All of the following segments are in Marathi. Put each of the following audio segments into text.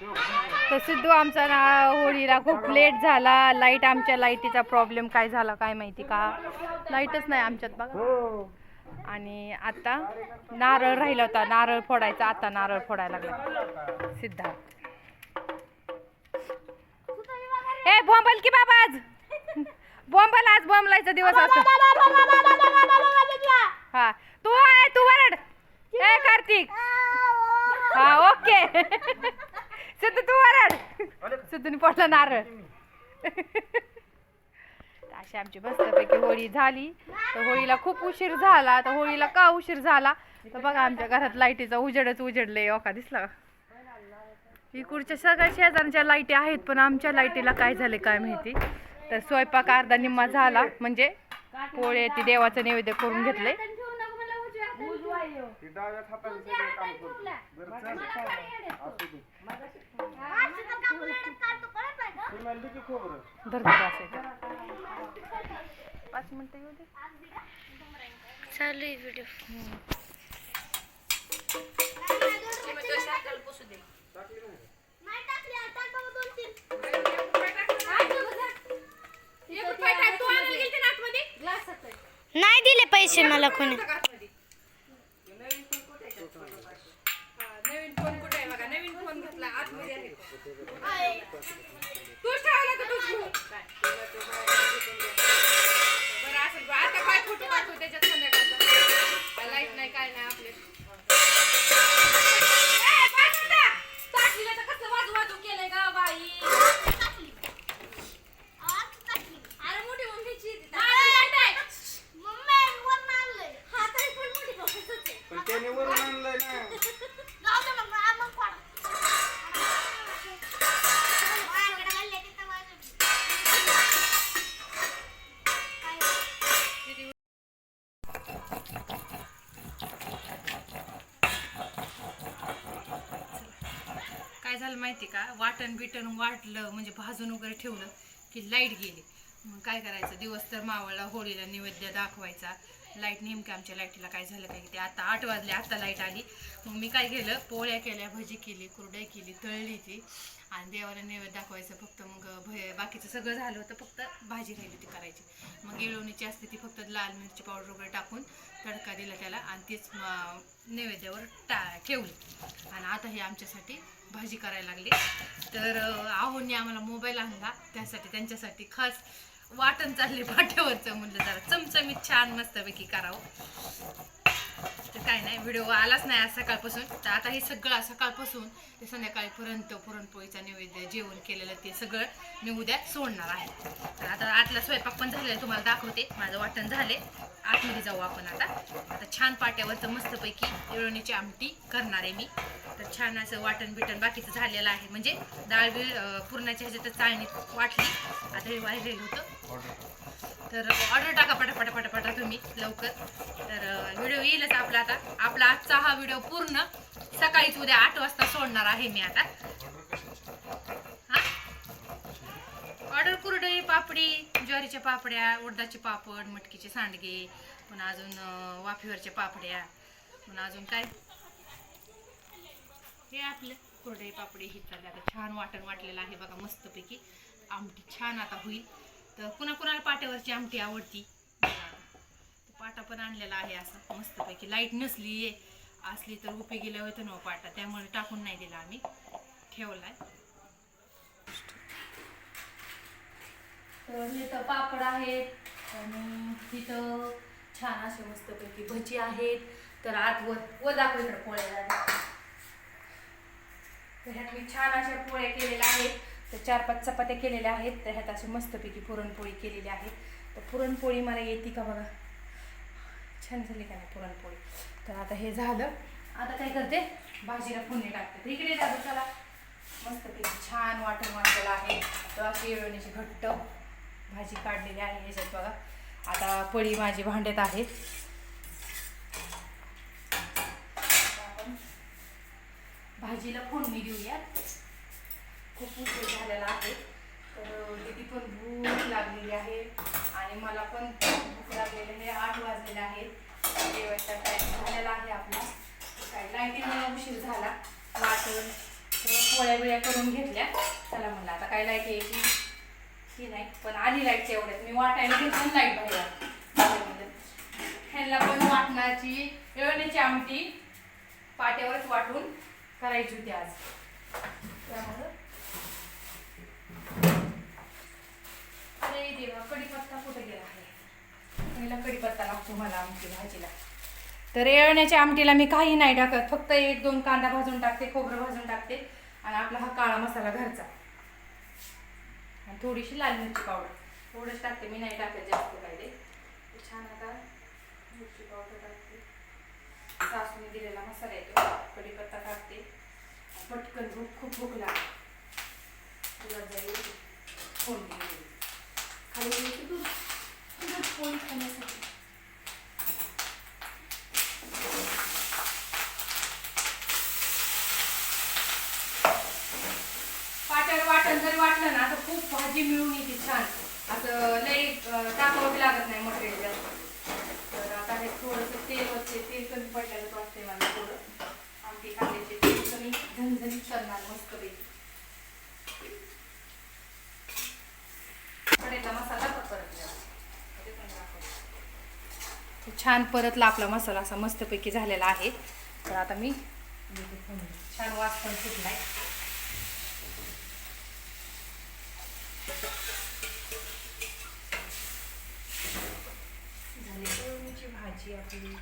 तर सिद्धू आमचा ना होळीला खूप लेट झाला. लाइट आमच्या लाईटीचा प्रॉब्लेम काय झाला काय माहिती का? लाईटच नाही आमच्यात बघा. आणि आता नारळ राहिला होता. नारळ फोडायचा. आता नारळ फोडायला लागला. सिद्धार्थ. ए बॉम्बल की बाबा आज? बॉम्बल आज बॉम्बलायचा दिवस असतो हा तू आहे तू वरड ए कार्तिक हा ओके सिद्धू तू वरड सिद्धूने पडला नारळ अशी आमची मस्तपैकी होळी झाली. तर होळीला खूप उशीर झाला. तर होळीला का उशीर झाला? तर बघा आमच्या घरात लाईटीचा उजेडच उजेडले. हो ओका दिसला? इकडच्या सगळ्या शेजारच्या लाईटी आहेत पण आमच्या लाईटीला काय झाले काय माहिती? तर स्वयंपाक अर्धा निम्मा झाला. म्हणजे पोळे ती देवाचं नैवेद्य करून घेतले. ती डाव्या हाताने सगळं काम करतो बरं चल असू दे. तुम्हाला दे की खोबरं? पाच मिनिटं येऊ दे. चालू आहे व्हिडिओ नाही दिले पैसे मला कोणी. का वाटण बिटण वाटलं म्हणजे भाजून वगैरे ठेवलं की लाइट गेली. मग काय करायचं? दिवस तर मावळला होळीला नैवेद्य दाखवायचा. लाइट नेमकं आमच्या लाईटीला काय झालं काय ते आता आठ वाजले आता लाइट आली. मग मी काय केलं? पोळ्या केल्या भजी केली कुरड्या केली तळली ती. आणि देवाला नैवेद्य दाखवायचं फक्त मग भय बाकीचं सगळं झालं होतं फक्त भाजी राहिली ती करायची. मग येळवणीची असते ती फक्त लाल मिरची पावडर वगैरे टाकून तडका दिला त्याला आणि तीच नैवेद्यावर टा ठेवली. आणि आता हे आमच्यासाठी भाजी करायला लागली. तर अं, आहोंनी आम्हाला मोबाईल आणला. त्यासाठी त्यांच्यासाठी खास वाटण चालले पाठ्यावरचं म्हणलं जरा चमचमीत छान मस्तपैकी करावं. तर काय नाही व्हिडिओ आलाच नाही आज सकाळपासून. तर आता हे सगळं सकाळपासून ते संध्याकाळपर्यंत पुरणपोळीचा नैवेद्य जेवण केलेलं ते सगळं मी उद्या सोडणार आहे. तर आता आतला स्वयंपाक पण झालेला तुम्हाला दाखवते. माझं वाटण झाले आतमध्ये जाऊ आपण आता. आता छान पाट्यावरचं मस्तपैकी येळवणीची आमटी करणार आहे मी. तर छान असं वाटण बिटण बाकीचं झालेलं आहे. म्हणजे डाळ बी अं, पुरणाच्या ह्याच्यात चाळणीत वाटली. आता हे वाहिलेलं होतं. तर ऑर्डर टाका पटापटा पटापटा तुम्ही लवकर. तर व्हिडिओ येईलच आपला आता. आपला आजचा हा व्हिडिओ पूर्ण सकाळीच उद्या आठ वाजता सोडणार आहे मी आता. हा? ऑर्डर कुरडई पापडी ज्वारीच्या पापड्या उडदाचे पापड मटकीचे सांडगे पुन्हा अजून वाफीवरच्या पापड्या पुन्हा अजून काय? हे आपलं कुरडई पापडी हे चालले आता छान वाटण वाटलेलं आहे बघा मस्तपैकी. आमटी छान आता होईल. तर कुणा कुणाला पाट्यावरची आमटी आवडती? पाटा पण आणलेला आहे असं मस्तपैकी. लाइट नसली असली तर उपी गेल्या होतं ना पाटा. त्यामुळे टाकून नाही दिला आम्ही. ठेवलाय. तर इथं पापड आहेत आणि तिथं छान असे मस्तपैकी भजी आहेत. तर आत व व दाखव इकडे पोळ्या तर ह्यात मी छान अशा पोळ्या केलेल्या आहेत. तर चार पाच चपात्या केलेल्या आहेत. तर ह्यात अशी मस्तपैकी पुरणपोळी केलेली आहे. तर पुरणपोळी मला येते का बघा? छान झाली का नाही पुरणपोळी? तर आता हे झालं. आता काय करते? भाजीला फोडणी टाकते. तर इकडे जातो चला. मस्त ते छान वाटण वाटलेलं आहे. तर अशी येळवणीची घट्ट भाजी काढलेली आहे याच्यात बघा. आता पळी माझी भांड्यात आहे. आपण भाजीला फोडणी देऊयात. खूप उशीर झालेला आहे. तर दिदी पण भूक लागलेली आहे आणि मला पण भूक लागलेली आहे. आठ वाजलेले आहेत. जेवायचा टाईम झालेला आहे आपला. काय मला उशीर झाला. वाटण पोळ्या बिळ्या करून घेतल्या. चला म्हणलं आता काय लाइट यायची? ही नाही पण आली लाईटच्या एवढ्यात. मी वाटायला घेतलं लाइट बाहेर ह्यांना पण वाटणाची वेळण्याची आमटी पाट्यावरच वाटून करायची होती आज. त्यामुळं देवा कुठे गेला आहे? पहिला कढीपत्ता लागतो मला आमची भाजीला. तर येळण्याच्या आमटीला मी काही नाही टाकत. फक्त एक दोन कांदा भाजून टाकते खोबरं भाजून टाकते आणि आपला हा काळा मसाला घरचा. आणि थोडीशी लाल मिरची पावडर. थोडंच टाकते मी नाही टाकत जास्त काय ते ते छान आता मिरची पावडर टाकते. सासूने दिलेला मसाला येतो कढीपत्ता टाकते. पटकन भूक खूप भूक लागते तुला जाईल फोन केली खाली गेली की दूध दूध पोळी खाण्यासाठी पाट्यावर वाटण ना तर खूप भाजी मिळून येते छान. असं लई टाकावं बी लागत नाही मटेरियल जास्त. तर आता हे थोडंसं तेल वरचे तेल कमी पडल्याचं वाटते मला थोडं. आमटी कांद्याचे तेल कमी. झणझणीत करणार मस्त कडेला मसाला पण छान परतला आपला मसाला असा मस्तपैकी झालेला आहे. तर आता मी छान वास पण सुटलाय झाली कोळंबीची भाजी आपली.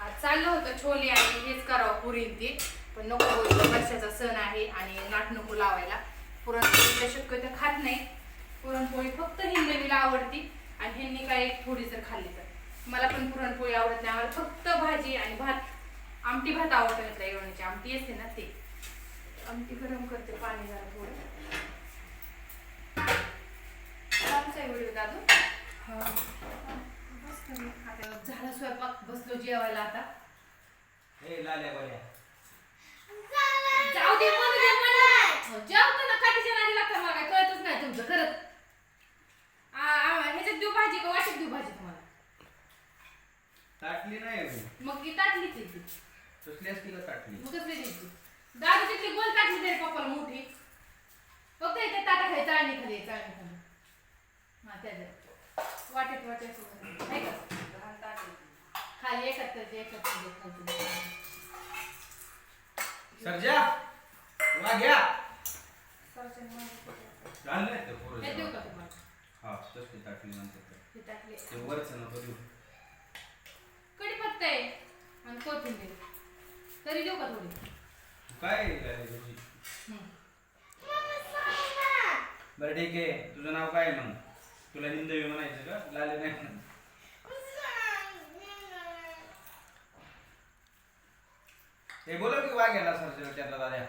आज चाललं होतं छोले आणि हेच करावं पुरी ते. पण नको बोलतो वर्षाचा सण आहे आणि नाट नको लावायला. पुरणपोळी तर शक्यतो खात नाही. पुरणपोळी फक्त हिंदवीला आवडती आणि ह्यांनी काय एक थोडी जर खाल्ली तर. मला पण पुरणपोळी आवडत नाही. मला फक्त भाजी आणि भात. आमटी भात आवडतं म्हटलं एवढ्याची. आमटी असते ना ते. आमटी गरम करते पाणी जरा थोडं. चालूच व्हिडिओ दादू. झाला स्वयंपाक बसलो जेवायला आता ए लाल्या गोल्या जाऊ दे मग दे म्हणलं जेवतो ना काठीच्या नादी लागतं मला काय कळतच नाही तुमचं खरंच आ- आ- ह्याच्यात देऊ भाजी का वाटत देऊ भाजी तुम्हाला ताटली नाही मग ती ताटलीच आहे ती कसली असती का ताटली? मग कसली द्यायची दादू तिथली गोल ताटली तरी पप्पाला मोठी. फक्त इथे ताटा खाली चाळणी खाली चाळणी खाली. वाटेत वाटेत आहे का. खाली एकत्र. सरजा वा घ्या. नाही ते पोरं हे देऊ. का तुम्हाला? हा म्हणतात ते. हे टाकले. ते वरचं नको देऊ. कढीपत्ता आहे आणि कोथिंबीर. तरी देऊ का थोडी? तू काय तुझी? हम्म. बरं ठीक आहे. तुझं नाव काय आहे मग? तुला हिंदवी म्हणायचं का? लाले नाही. ते बोला की वा गेला सरच्या त्यातला दाद्या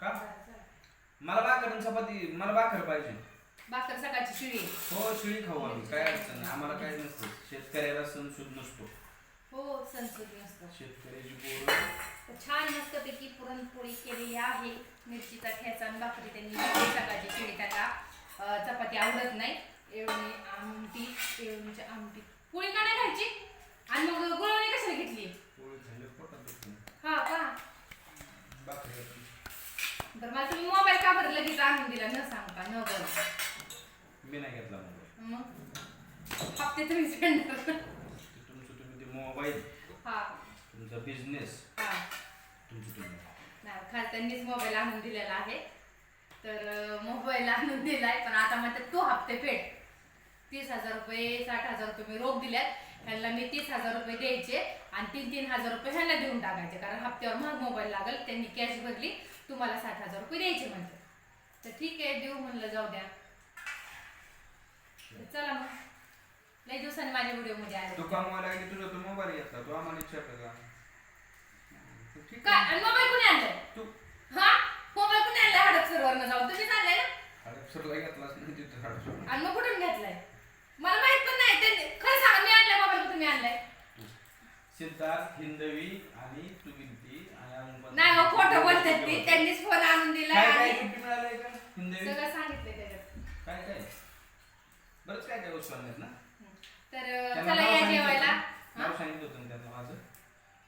का? मला भाकर चपाती मला भाकर पाहिजे. भाकर सकाळची शिळी. हो शिळी खाऊ आम्ही. काय अडचण नाही. आम्हाला काय नसतं. शेतकऱ्याला सण सुद नसतो. हो संस्कृती नसतं. शेतकऱ्याची पोरं. छान मस्तपैकी पुरणपोळी केलेली आहे. मिरचीचा ठेचा आणि भाकरी त्यांनी सकाळची शिळी अं, चपाती आवडत नाही. एवढी आमटी एवढीची आमटी. पोळी का नाही खायची? आणि मग गुळवणी कशाला घेतली. हा का. बरं मला तुम्ही मोबाईल का बरं लगेच आणून दिला? न सांगता न बोलता. मी नाही घेतला मोबाईल मग? हप्ते तुम्ही ते तुमचं तुम्ही ते मोबाईल हा. तुमचा बिझनेस हा. तुमचं तुम्ही. नाही खास त्यांनीच मोबाईल आणून दिलेला आहे. तर मोबाईल आणून दिलाय पण आता म्हणतात तो हप्ते फेड. तीस हजार रुपये साठ हजार रुपये मी रोख दिल्यात. ह्यांना मी तीस हजार रुपये द्यायचे आणि तीन तीन हजार रुपये ह्यांना देऊन टाकायचे. कारण हप्त्यावर महाग मोबाईल लागेल त्यांनी कॅश भरली तुम्हाला साठ हजार रुपये द्यायचे म्हणतात. तर ठीक आहे देऊ म्हणलं जाऊ द्या. चला मग. लई दिवसांनी माझ्या व्हिडिओमध्ये आले. तू कमवायला लागली तुझा तू मोबाईल घेतला तू आम्हाला इच्छा का? तू ठीक काय? आहे आणि मोबाईल कुणी आणलाय? तू. हा? मोबाईल कुणी आणलाय? हडपसरवरनं जाऊन. तुम्हीच आणलाय ना? हडपसरला घेतलास नाही तिथं हडपसर. आणि मग कुठून घेतलाय? मला माहीत पण नाही. त्यांनी खरं सांगा मी आणलाय मोबाईल तुम्ही आणलाय. सिद्धार्थ हिंदवी आणि तू गिनती आणि अजून पण- नाही हो खोटं बोलतात ते. त्यांनीच फोन आणून काय काय आणि गिफ्ट मिळालंय का हिंदवी? सगळं सांगितलंय त्याच्यात. काय काय? बरंच काय काय वस्तू आणल्यात ना? तर त्यांना चला नाव या सांगितलं जेवायला. होतं. नाव सांगितलं होतं ना त्यांना माझं?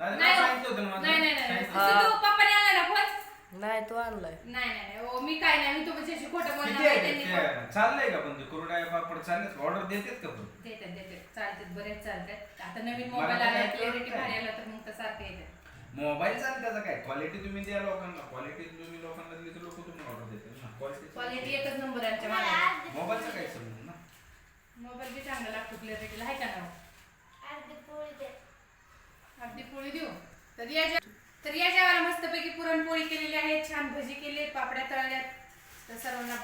दादा नाही हो. सांगितलं होतं ना माझं? नाही नाही नाही सांगितलं. सिद्धू, आणला नाही तो आणलाय. नाही नाही नाही. ओ, मी काय नाही मी तुमच्याशी खोटं बोलणार किती आहे? नाही ते? त्यांनी ते चाललंय का पण? ते कुरड्या पापड चाललेत ऑर्डर देतात का पण? देतात देतात. चालतात बरेच चालतात. आता नवीन मला मोबाईल तर आला काय क्लॅरिटी कळत भारी नाही. आला तर मग तर सारखं येतात मोबाईल चालत त्याचा काय? क्वालिटी तुम्ही द्या लोकांना. क्वालिटी तुम्ही लोकांना दिली तर लोक तुम्हाला ऑर्डर देतात ना. क्वालिटी क्वालिटी एकच नंबर आहे आमच्या मागे. मोबाईलचा काय संबंध ना? मोबाईल बी चांगला लागतो क्लॅरिटीला आहे का ना अगदी पोळी देऊ. तर या जे- तर या जेवायला मस्तपैकी पुरणपोळी केलेली आहे छान भजी केली पापड्या तळल्यात. तर सर्वांना